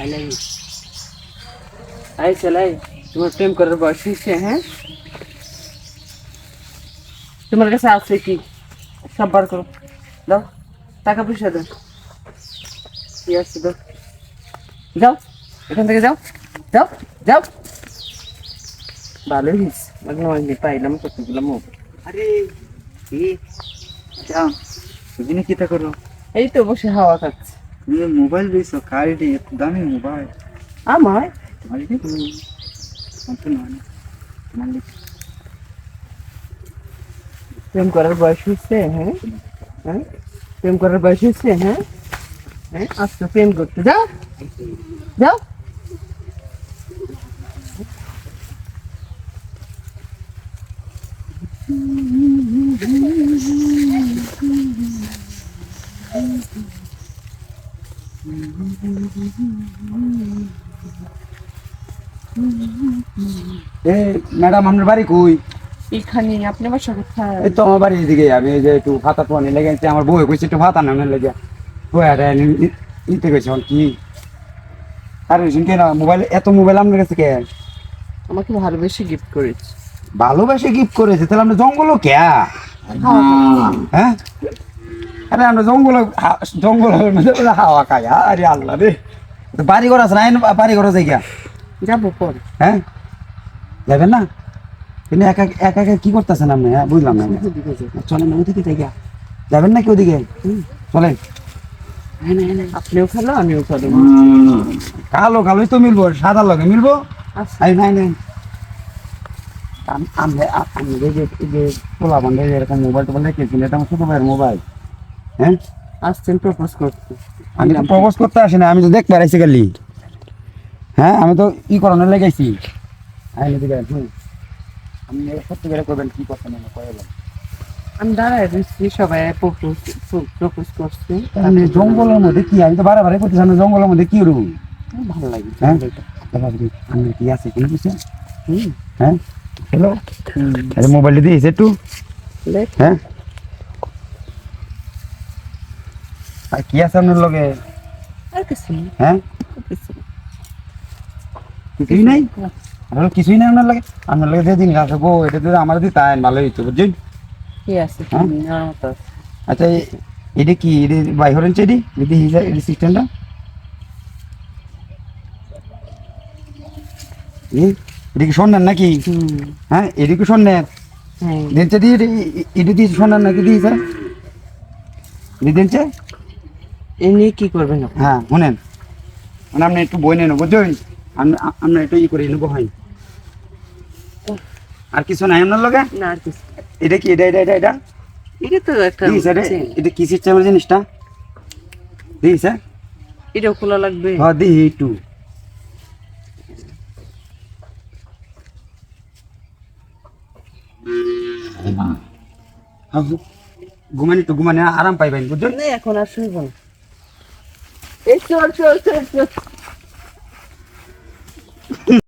I love I চালাই তোমার প্রেম করার বয়স হয়েছে হ্যাঁ? তোমার কাছে আছে কি? সব বার করো। দাও, টাকা পয়সা দাও। কি আছে, দাও। যাও, এখান থেকে যাও। যাও যাও। ভালোই হয়েছে। মাঝে পাইলাম কতগুলো মোবাইল আরে কি যাও। তুমি কিতা করো। এই তো বসে হাওয়া খাচ্ছে। তুমি মোবাইল বেছো কারিটি এত দামি মোবাইল আমার তোমার কি অন্ত নয় না তোমার লিখে প্রেম করার বয়স হয়েছে হ্যাঁ হ্যাঁ প্রেম করার বয়স হয়েছে হ্যাঁ হ্যাঁ আজকে প্রেম করতে যাও যাও এ ম্যাডাম আপনার বাড়ি কই? এখানে আপনি বাসা কোথায়? এই তো আমার বাড়ি এদিকে আমি এই যে একটু ভাতা তো আনি লেগে আমার বউ কইছে একটু ভাতা নামে লেগে। নিতে কি? আর মোবাইল এত মোবাইল আপনার কাছে কে? আমাকে ভালোবেসে গিফট করেছে। ভালোবাসে গিফট করেছে তাহলে আমরা জঙ্গলও কে? হ্যাঁ? আরে আমরা জঙ্গল জঙ্গলের মধ্যে বলে হাওয়া খাই আরে আল্লাহ রে। বাড়ি ঘর আছে না? বাড়ি ঘর আছে গিয়া? যাব পর। হ্যাঁ? যাবেন না? কিন্তু একা একা একা কি করতেছেন আপনি? হ্যাঁ বুঝলাম না। চলেন না ওদিকে যাই গিয়া। যাবেন নাকি ওদিকে? চলেন। আপনিও খেলো আমিও খেলো। কালো কালোই তো মিলবো সাদা লগে মিলবো? আচ্ছা। আরে নাই নাই। আম- আমি যে পোলা বন্ধে এরকম মোবাইল টোবাইল রেখেছি এটা আমার ছোট ভাইয়ের মোবাইল হ্যাঁ? আসছেন প্রপোজ করতে। আমি তো প্রপোজ করতে আসি না আমি তো দেখতে পারাইছি খালি। হ্যাঁ আমি তো ই করানোর লেগেছি দিকে আপনি সত্যি করে করবেন কি করছেন আমি আমি দাঁড়ায় সবাই প্রপোজ প্রপোজ করছে। জঙ্গলের মধ্যে কি আমি তো বারে বারে করতেছি আমি জঙ্গলের মধ্যে কি রুম? ভালো লাগে হ্যাঁ? আমি কি আছে কোনো কিছু? হুম। হ্যাঁ? হ্যালো মোবাইলটা দিয়েছে একটু। হ্যাঁ? আর কি আছে আপনার লগে? আর কিছু নেই। হ্যাঁ? কিছু। কিছুই নাই? আপনার কিছুই নাই আপনার লাগে? আপনার লাগে যে দিন আছে গো এটা যদি আমার দিতে আইন ভালো হইতো বুঝছেন? কি আছে হ্যাঁ? আছে। আচ্ছা এটা কি? এটা বাই হরেন এডি যদি হিসা এডি সিস্টেমটা? এটা কি শোনেন নাকি? হ্যাঁ এডি কি শোনেন হ্যাঁ। দিনছে দিয়ে এডি দিয়ে শোনেন নাকি দিয়ে স্যার দিনছে এই নিয়ে কি করবেন হ্যাঁ শুনেন। মানে আপনি একটু বই নেন বুঝছেন? আম- আমরা একটু ই করে নেব হয় আর কিছু নাই আপনার লগে? না আর কিছু এটা কি এটা এটা এটা এটা? এটা তো একটা এটা কি সিস্টেমের জিনিসটা? দিস হ্যাঁ? খোলা লাগবে? হ্যাঁ দিই একটু। ঘু- ঘুমানি একটু ঘুমানি আরাম পাইবেন বুঝছেন? না এখন আর শুনব না। Bekliyor, bekliyor, bekliyor.